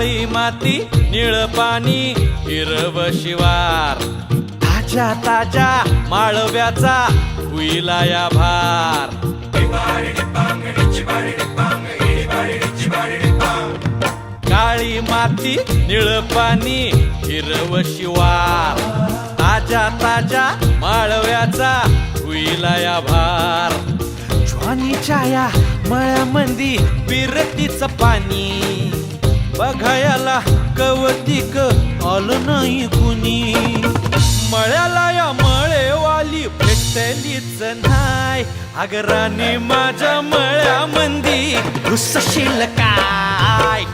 काळी माती निळ पाणी हिरव शिवार. ताज्या ताज्या माळव्याचा हुईला या भार. काळी माती निळ पाणी हिरव शिवार. ताज्या ताज्या माळव्याचा हुईला या भार. ज्वानी छाया मळ्यामंदी बिरतीच पाणी. बघायला कवतिक आलं नाही कुणी. मळ्याला या मळेवाली भेटलीच नाही. अगराने माझ्या मळ्यामंदी घुसशील काय?